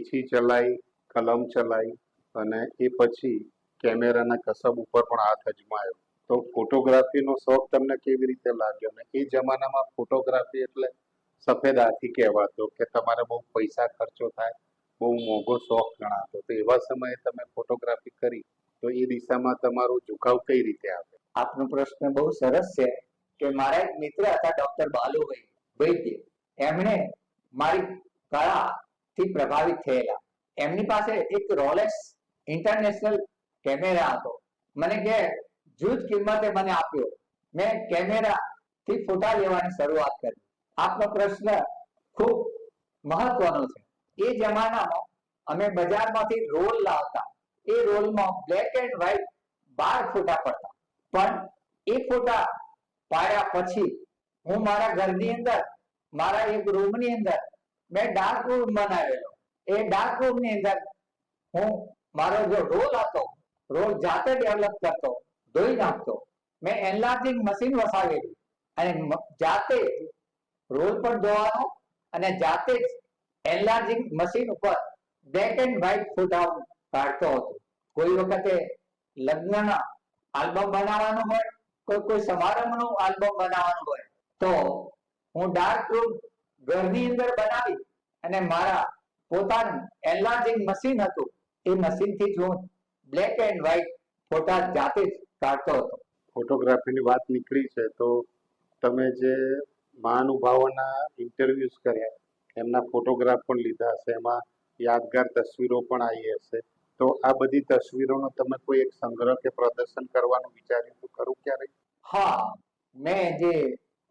પીછી ચલાવી કલમ ચલાવી અને એ પછી કેમેરાના કસબ ઉપર પણ હાથ અજમાયો. તો ફોટોગ્રાફીનો શોખ તમને કેવી રીતે લાગ્યો? ને એ જમાનામાં ફોટોગ્રાફી એટલે સફેદ હાથી કહેવાતો કે તમારે બહુ પૈસા ખર્ચો થાય, બહુ મોંઘો શોખ ગણાતો. તો એવા સમયે તમે ફોટોગ્રાફી કરી, તો એ દિશામાં તમારો ઝુકાવ કઈ રીતે આવે આપનો પ્રશ્ન બહુ સરસ છે કે મારા એક મિત્ર હતા ડોક્ટર બાલુભાઈ. વૈદ્ય એમણે મારી કળાથી પ્રભાવિત થયેલા. એમની પાસે એક રોલેક્સ ઇન્ટરનેશનલ કેમેરા હતો. મને કે જૂજ કિંમતે મને આપ્યો. મેં કેમેરાથી ફોટા લેવાની શરૂઆત કરી. આપનો પ્રશ્ન ખૂબ મહત્વનો છે. એ જમાનામાં અમે બજારમાંથી રોલ લાવતા. એ રોલમાં બ્લેક એન્ડ વ્હાઈટ બાર ફોટા પડતા. પણ એ ફોટા પાડ્યા પછી હું મારા ઘરની અંદર, મારા એક રૂમની અંદર મેં ડાર્ક રૂમ બનાવેલો. એ ડાર્ક રૂમની અંદર હું મારો જો રોલ હતો, રોલ જાતે ડેવલપ કરતો, ધોઈ નાખતો, મેં એનલાર્જિંગ મશીન વસાવેલી. અને જાતે રોલ પણ ધોવાનો અને જાતે જ એનલાર્જિંગ મશીન ઉપર બ્લેક એન્ડ વ્હાઈટ ફોટા કાઢતો હતો. કોઈ વખતે લગ્નના આલ્બમ બનાવવાનું હોય, કોઈ કોઈ સમારંભનું આલ્બમ બનાવવાનું હોય, તો હું ડાર્ક રૂમ ઘરની અંદર બનાવી અને મારા પોતાનું એનલાર્જિંગ મશીન હતું. એ મશીનથી જ હું બ્લેક એન્ડ વ્હાઈટ ફોટા જાતે જ કાઢતો હતો. ફોટોગ્રાફીની વાત નીકળી છે તો તમે જે મહાનુભાવોના ઇન્ટરવ્યુઝ કર્યા એમના ફોટોગ્રાફ પણ લીધા હશે એમાં યાદગાર તસવીરો પણ આવી હશે. તો આ બધી તસવીરોનો તમે કોઈ એક સંગ્રહ કે પ્રદર્શન કરવાનું વિચાર્યું તો ખરું ક્યારે હા મેં જે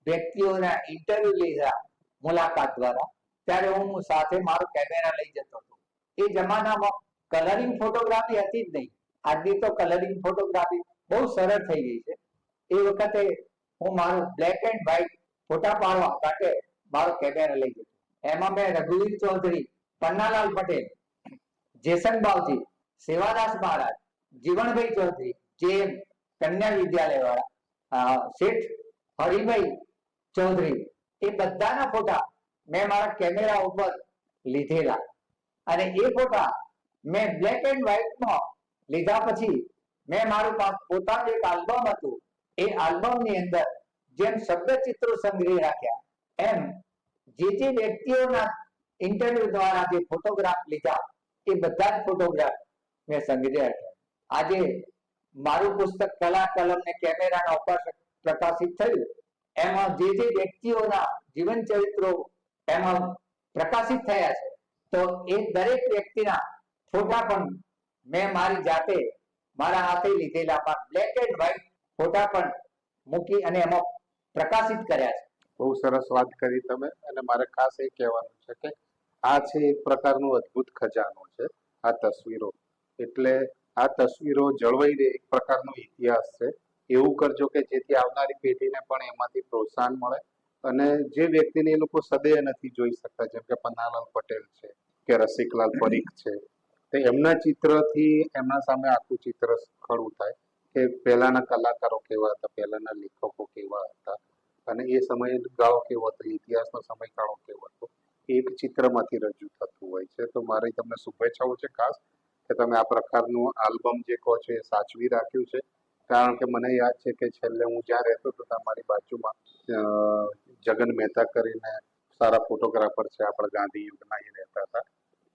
વ્યક્તિઓના ઇન્ટરવ્યુ લીધા મુલાકાત દ્વારા. ત્યારે હું સાથે મારો કેમેરા લઈ જતો હતો. એ જમાનામાં કલરિંગ ફોટોગ્રાફી હતી જ નહીં. આજની તો કલરિંગ ફોટોગ્રાફી બહુ સરળ થઈ ગઈ છે. એ વખતે હું મારું બ્લેક એન્ડ વ્હાઈટ ફોટા પાડવા માટે મારો કેમેરા લઈ જતો. એમાં મેં રઘુવીર ચૌધરી, પન્નાલાલ પટેલ, જેસન બાવજી, સેવાદાસ મહારાજ જીવણભાઈ ચૌધરી જે કન્યા વિદ્યાલય વાળા શેઠ હરિભાઈ ચૌધરી એ બધાના ફોટા મેં મારા કેમેરા ઉપર લીધેલા. અને એ ફોટા મેં બ્લેક એન્ડ વ્હાઈટમાં લીધા પછી મેં મારું પોતાનું એક આલ્બમ હતું. એ આલ્બમની અંદર જેમ શબ્દ ચિત્રો સંગ્રહી રાખ્યા, એમ જે જે વ્યક્તિઓના ઇન્ટરવ્યુ દ્વારા જે ફોટોગ્રાફ લીધા, એ બધા જ ફોટોગ્રાફ મેં સંગ્રહી રાખ્યા. આજે મારું પુસ્તક કલા કલમ ને કેમેરાના ઉપર પ્રકાશિત થયું. એમાં જે જે વ્યક્તિઓના જીવન ચરિત્રો એમાં પ્રકાશિત થયા છે, તો એ દરેક વ્યક્તિના ફોટા પણ મેં મારી જાતે મારા હાથે લીધેલા પણ બ્લેક એન્ડ વ્હાઈટ ફોટા પણ મૂકી અને એમાં પ્રકાશિત કર્યા છે. બહુ સરસ વાત કરી તમે અને મારે ખાસ એ કહેવાનું છે કે આ છે એક પ્રકારનું અદ્ભુત ખજાનો છે, આ તસવીરો. એટલે આ તસવીરો જળવાઈ રહે, એક પ્રકારનો ઇતિહાસ છે. એવું કરજો કે જેથી આવનારી પેઢીને પણ એમાંથી પ્રોત્સાહન મળે અને જે વ્યક્તિને એ લોકો સદૈય નથી જોઈ શકતા, જેમ કે પન્નાલાલ પટેલ છે કે રસિકલાલ પરીખ છે. તો એમના ચિત્રથી એમના સામે આખું ચિત્ર ખડું થાય કે પહેલાના કલાકારો કેવા હતા, પહેલાના લેખકો કેવા હતા અને એ સમયે ગાળો કેવો હતો, ઇતિહાસનો સમયગાળો કેવો હતો એક ચિત્રમાંથી રજૂ થતું હોય છે. તો મારી તમને શુભેચ્છાઓ છે ખાસ કે તમે આ પ્રકારનું આલ્બમ જે કહો છો એ સાચવી રાખ્યું છે. કારણ કે મને યાદ છે કે છેલ્લે હું જ્યાં રહેતો હતો ત્યાં મારી બાજુમાં જગન મહેતા કરીને સારા ફોટોગ્રાફર છે, આપણા ગાંધી યુગના એ રહેતા હતા.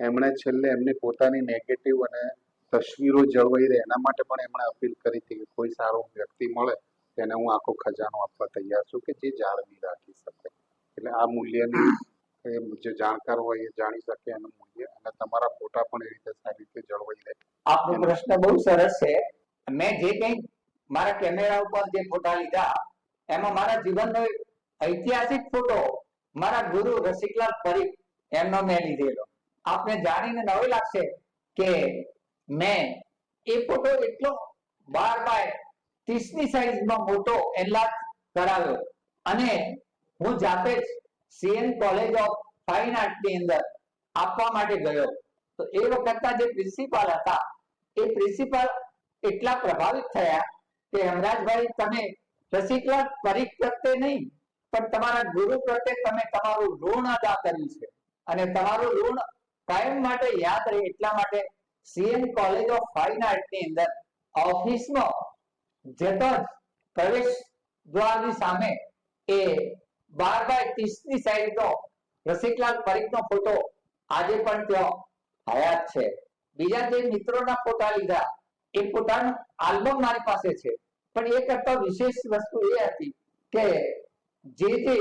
એમણે છેલ્લે એમની પોતાની નેગેટિવ અને તસવીરો જળવાઈ રહે, એના માટે પણ એમણે અપીલ કરી હતી કે કોઈ સારો વ્યક્તિ મળે, તેને હું આખો ખજાનો આપવા તૈયાર છું કે જે જાળવી રાખી શકે. એટલે આ મૂલ્યની જે જાણકાર હોય એ જાણી શકે એનું મૂલ્ય અને તમારા ફોટા પણ એ રીતે સારી રીતે જળવાઈ રહે. આપનો પ્રશ્ન બહુ સરસ છે. મેં જે કંઈ મારા કેમેરા ઉપર જે ફોટા લીધા, એમાં મારા જીવનનો ઐતિહાસિક ફોટો મારા ગુરુ રસિકલાલ પરીખ એમનો મેં લીધેલો. આપને જાણીને નવાઈ લાગશે કે મેં એ ફોટો એટલો બાર બાય ત્રીસની સાઈઝમાં મોટો એનલાર્જ કરાવ્યો. અને હું જાતે જ સીએન કોલેજ ઓફ ફાઇન આર્ટની અંદર આપવા માટે ગયો. તો એ વખતના જે પ્રિન્સિપાલ હતા, એ પ્રિન્સિપાલ એટલા પ્રભાવિત થયા કે હેમરાજભાઈ તમે રસિકલાલ પરીખ પ્રત્યે નહીં, પણ તમારા ગુરુ પ્રત્યે તમે તમારું ઋણ અદા કર્યું છે. અને તમારું ઋણ કાયમ માટે યાદ રહે એટલા માટે સીએમ કોલેજ ઓફ ફાઇન આર્ટની અંદર ઓફિસમાં જતો જ પ્રવેશ દ્વારની સામે એ બાર બાય ત્રીસની સાઈઝ નો રસિકલાલ પરીખ નો ફોટો આજે પણ ત્યાં હયાત છે. બીજા જે મિત્રોના ફોટા લીધા, એ પોતાનું આલ્બમ મારી પાસે છે. પણ એ કરતા વિશેષ વસ્તુ એ હતી કે જે જે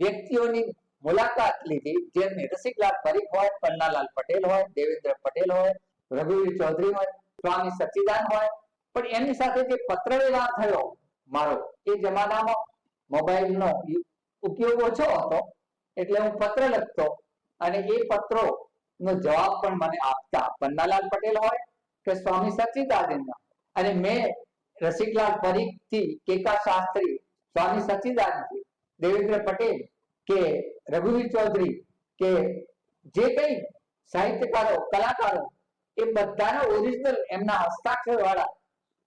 વ્યક્તિઓની મુલાકાત લીધી, જેમને રસિકલાલ પરીખ હોય, પન્નાલાલ પટેલ હોય, દેવેન્દ્ર પટેલ હોય, રઘુવીર ચૌધરી હોય, સ્વામી સચ્ચિદાન હોય, પણ એમની સાથે જે પત્ર વ્યવહાર થયો મારો, એ જમાનામાં મોબાઈલનો ઉપયોગ ઓછો હતો, એટલે હું પત્ર લખતો અને એ પત્રો નો જવાબ પણ મને આપતા, પન્નાલાલ પટેલ હોય કે સ્વામી સચ્ચિદાનંદ અને મેં રસિકલાલ પરીખથી કેકા શાસ્ત્રી સ્વામી સચ્ચિદાનંદ દેવેન્દ્ર પટેલ કે રઘુવીર ચૌધરી કે જે કઈ સાહિત્યકારો, કલાકારો એ બધાના ઓરિજિનલ એમના હસ્તાક્ષર વાળા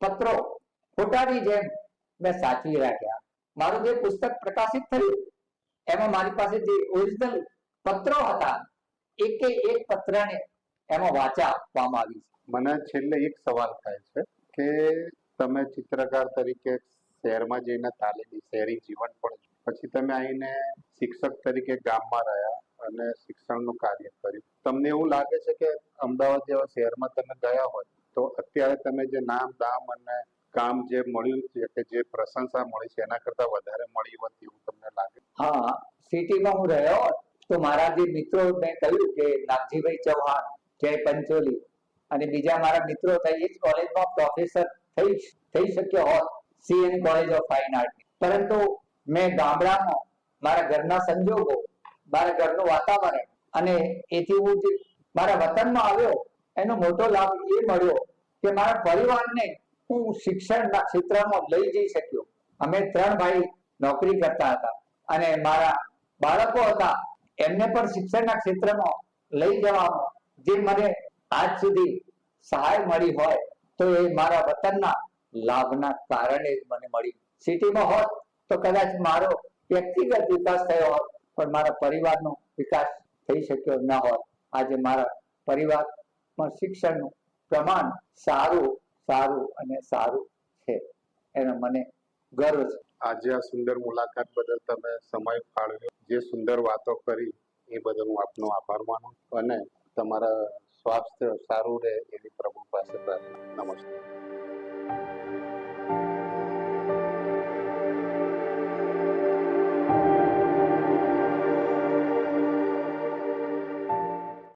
પત્રો ફોટાની જેમ મેં સાચવી રાખ્યા. મારું જે પુસ્તક પ્રકાશિત થયું, એમાં મારી પાસે જે ઓરિજિનલ પત્રો હતા, એક એક પત્રને એમાં વાચા આપવામાં આવી છે. મને છેલ્લે એક સવાલ થાય છે કે તમે ચિત્રકાર તરીકે શહેરમાં જઈને તાલીમી, શહેરી જીવન પણ પછી તમે આવીને શિક્ષક તરીકે ગામમાં રહ્યા અને શિક્ષણનું કાર્ય કર્યું. તમને એવું લાગે છે કે અમદાવાદ જેવા શહેરમાં તમે ગયા હોય, તો અત્યારે તમે જે નામ, દામ અને કામ જે મળ્યું છે કે જે પ્રશંસા મળી છે, એના કરતા વધારે મળી હોત એવું તમને લાગે? હા, સિટીમાં હું રહ્યો તો મારા જે મિત્રો મેં કહ્યું કે નાગજીભાઈ ચૌહાણ, જય પંચોલી અને બીજા મારા મિત્રો હતા, એ જ કોલેજમાં પ્રોફેસર થઈ થઈ શક્યો હોત CN college of fine art પરંતુ મેં ગામડામાં મારા ઘરના સંજોગો, મારા ઘરનું વાતાવરણ અને એથી હું જે મારા વતનમાં આવ્યો, એનો મોટો લાભ એ મળ્યો કે મારા પરિવારને હું શિક્ષણના ક્ષેત્રમાં લઈ જઈ શક્યો. અમે ત્રણ ભાઈ નોકરી કરતા હતા અને મારા બાળકો હતા, એમને પણ શિક્ષણના ક્ષેત્રમાં લઈ જવામાં જે મને આજ સુધી સહાય મળી હોય તો એ મારા વતનના લાભના કારણે જ મને મળી. સિટીમાં હોત તો કદાચ મારો વ્યક્તિગત વિકાસ થયો હોત, પણ મારા પરિવારનો વિકાસ થઈ શક્યો ન હોત. આજે મારા પરિવારમાં શિક્ષણનું પ્રમાણ સારું સારું અને સારું છે. એનો મને ગર્વ છે. આજે આ સુંદર મુલાકાત બદલ તમે સમય ફાળવ્યો. જે સુંદર વાતો કરી, એ બદલ હું આપનો આભાર માનું અને તમારા સ્વાસ્થ્ય સારું રહે એવી પ્રભુ passa para a mostra.